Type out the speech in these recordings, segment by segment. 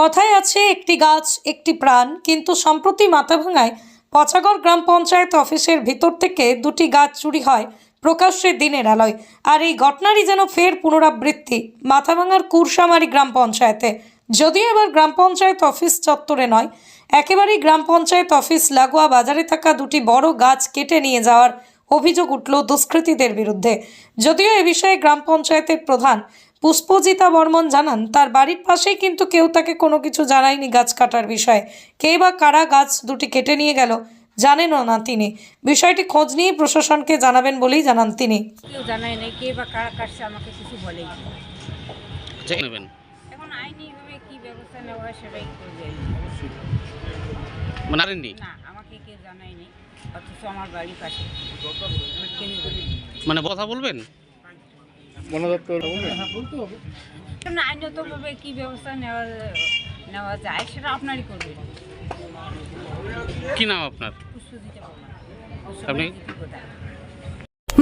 কথায় আছে, একটি গাছ, একটি প্রাণ, কিন্তু সম্প্রতি মাথাভাঙায় পচাগড় গ্রাম পঞ্চায়েত অফিসের ভিতর থেকে দুটি গাছ চুরি হয় প্রকাশ্যে দিনের আলোয়। আর এই ঘটনারই যেন ফের পুনরাবৃত্তি মাথাভাঙার কুরসামারি গ্রাম পঞ্চায়েতে। যদিও এবার গ্রাম পঞ্চায়েত অফিস চত্বরে নয়, একেবারেই গ্রাম পঞ্চায়েত অফিস লাগোয়া বাজারে থাকা দুটি বড় গাছ কেটে নিয়ে যাওয়ার অভিযোগ উঠল দুষ্কৃতীদের বিরুদ্ধে। যদিও এ বিষয়ে গ্রাম পঞ্চায়েতের প্রধান পুষ্পজিতা বর্মন জানান তার বাড়ির পাশেই কিন্তু কেউ তাকে কোনো কিছু জানায়নি গাছ কাটার বিষয়ে। কে বা কারা গাছ দুটি কেটে নিয়ে গেল জানেনও না তিনি। বিষয়টি খোঁজ নিয়ে প্রশাসনকে জানাবেন বলেই জানান তিনি। কেউ জানায় নাই কে বা কারা কাটছে আমাকে কিছু বলেই নি। নেবেন এখন আইনিভাবে কি ব্যবস্থা নেওয়া হয় সেটাই করবে না আমাকে কেউ জানায়নি অথচ আমার বাড়ির পাশে। মানে কথা বলবেন? বন দপ্তর না আইনতভাবে কি ব্যবস্থা নেওয়া নেওয়া যায় সেটা আপনারই করবে। কি নাম আপনার? আপনি?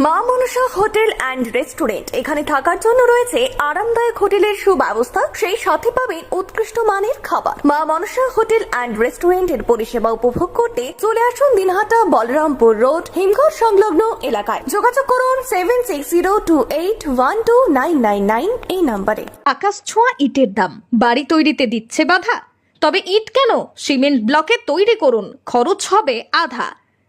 মা মনসা হোটেল অ্যান্ড রেস্টুরেন্ট। এখানে থাকার জন্য রয়েছে আরামদায়ক হোটেলের সুব্যবস্থা। সেই সাথে পাবেন উৎকৃষ্ট মানের খাবার। মা মনসা হোটেল অ্যান্ড রেস্টুরেন্টের পরিষেবা উপভোগ করতে চলে আসুন দিনহাটা, বলরামপুর রোড, হিমঘর সংলগ্ন এলাকায়। যোগাযোগ করুন seven six zero two eight one two nine nine nine এই নম্বরে। আকাশ ছোঁয়া ইটের দাম। বাড়ি তৈরিতে দিচ্ছে বাধা। তবে ইট কেন? সিমেন্ট ব্লকে তৈরি করুন। খরচ হবে আধা।